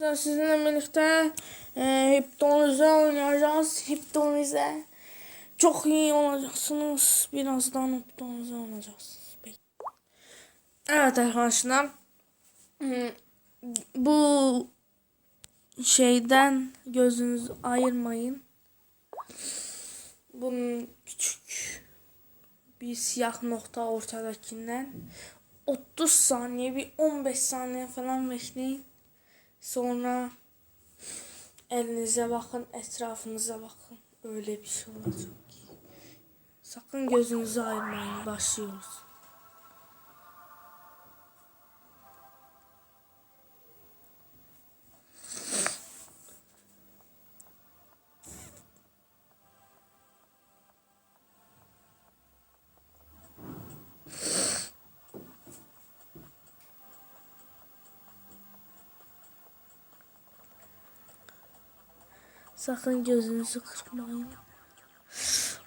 Sizinle birlikte e, hipnotize oynayacağız. Hipnotize. Çok iyi olacaksınız. Birazdan hipnotize olacaksınız. Peki. Evet arkadaşlar. Hmm, Bu şeyden gözünüzü ayırmayın. Bunun küçük bir siyah nokta ortadakinden 30 saniye bir 15 saniye falan bekleyin. Sonra elinize bakın, etrafınıza bakın. Öyle bir şey olacak ki. Sakın gözünüzü ayırmayın. Başlıyoruz. Sakın gözünüzü kırpmayın.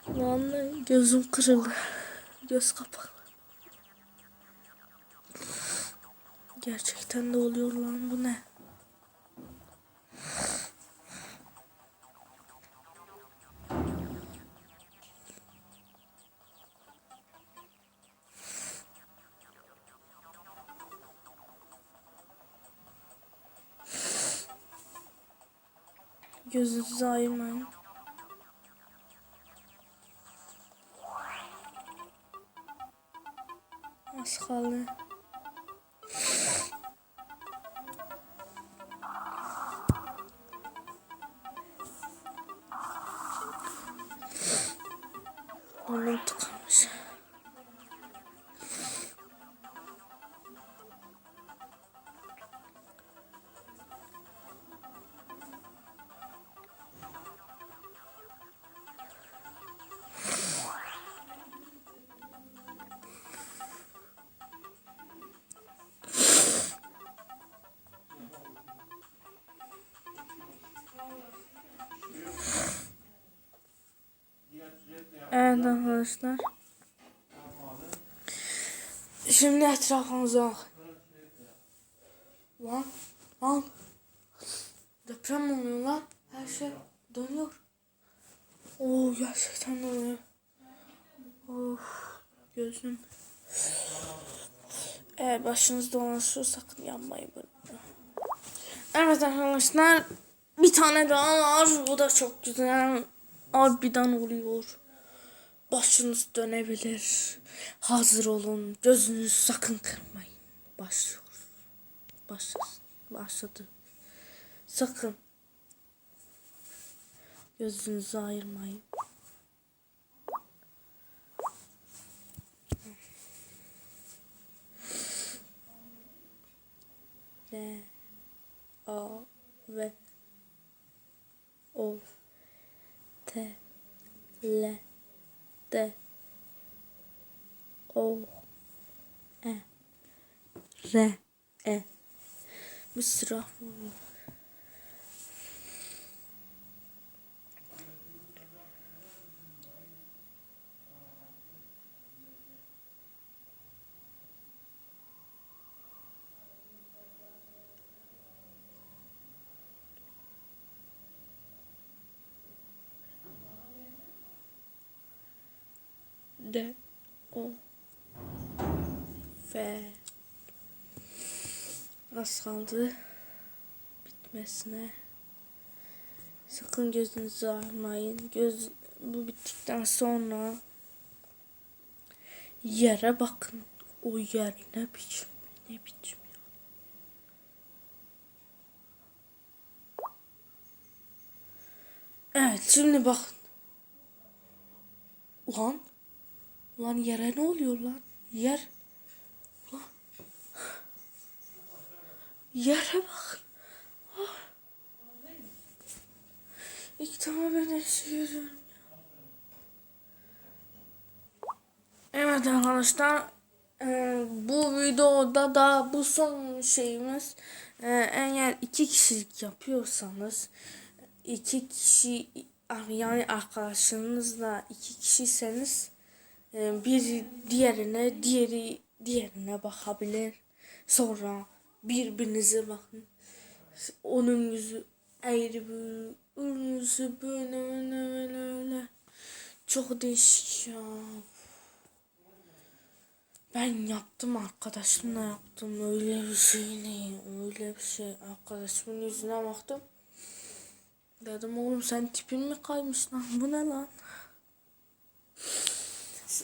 Vallahi gözüm kırıldı. Göz kapalı. Gerçekten de oluyor lan bu ne? Gözünüzü ayırmayın. Az kaldı. Onun Evet arkadaşlar. Şimdi etrafımıza bak. Lan, lan. Deprem oluyor lan? Her şey dönüyor. Oo gerçekten dönüyor. Of gözüm. Eğer başınız dolaşıyor sakın yanmayın böyle. Evet arkadaşlar bir tane daha var. Bu da çok güzel. Harbiden oluyor. Başınız dönebilir. Hazır olun. Gözünüzü sakın kırmayın. Başlıyoruz. Başlasın. Başladı. Sakın. Gözünüzü ayırmayın. Ne? A ve O T L D O E R E. Bir sıra D O F Az kaldı bitmesine. Sakın gözünüzü ayırmayın. Göz bu bittikten sonra yere bakın. O yer ne biçim ne biçim ya. Evet şimdi bakın. Ulan Lan yere ne oluyor lan? Yer. Lan. Yere bak. Ah. İlk şey görüyorum. Evet arkadaşlar. e, bu videoda da bu son şeyimiz. E, eğer iki kişilik yapıyorsanız iki kişi yani arkadaşınızla iki kişiyseniz e, bir diğerine diğeri diğerine bakabilir. Sonra birbirinize bakın. Onun yüzü eğri böyle. Onun yüzü böyle böyle böyle öyle. Çok değişik ya. Ben yaptım arkadaşımla yaptım. Öyle bir şey ne? Öyle bir şey. Arkadaşımın yüzüne baktım. Dedim oğlum sen tipin mi kaymış lan? Bu ne lan?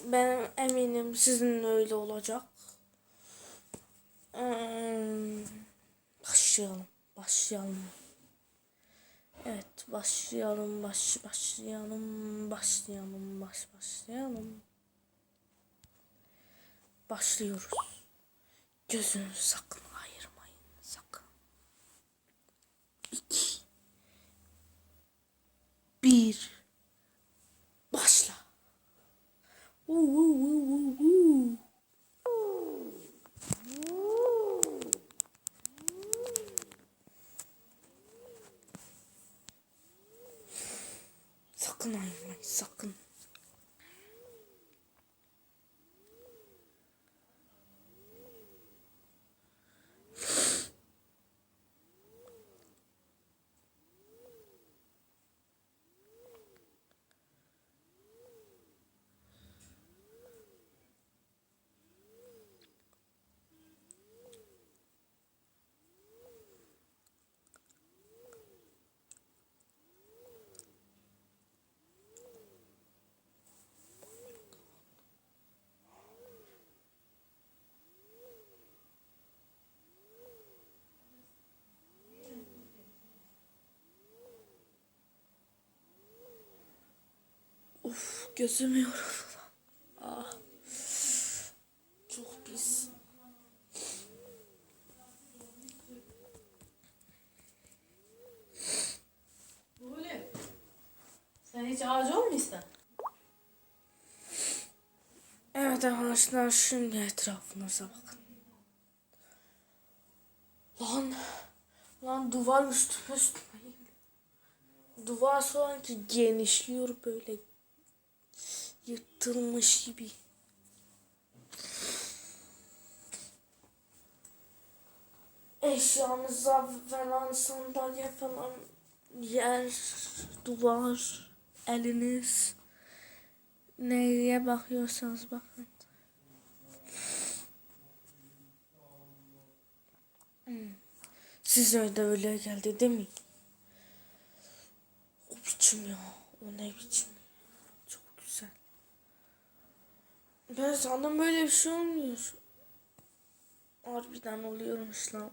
Ben eminim sizin öyle olacak. Hmm, Başlayalım. Başlayalım. Evet başlayalım. Baş başlayalım. Başlayalım. Baş başlayalım. Başlıyoruz. Gözünüzü sakın ayırmayın. Sakın. İki. Bir. Sakın ayırmayın. Sakın. Gözüm yoruldu. Ah. Çok pis. Böyle. Sen hiç ağacı olmuyorsun? Evet arkadaşlar şimdi etrafınıza bakın. Lan. Lan duvar üstüme üstüme. Duvar sanki genişliyor böyle. Yırtılmış gibi. Eşyanıza falan sandalye falan yer, duvar, eliniz. Neye bakıyorsanız bakın. Hmm. Size de öyle geldi değil mi? O biçim ya. O ne biçim? Çok güzel. Ben sandım böyle bir şey olmuyor. Harbiden oluyormuş lan.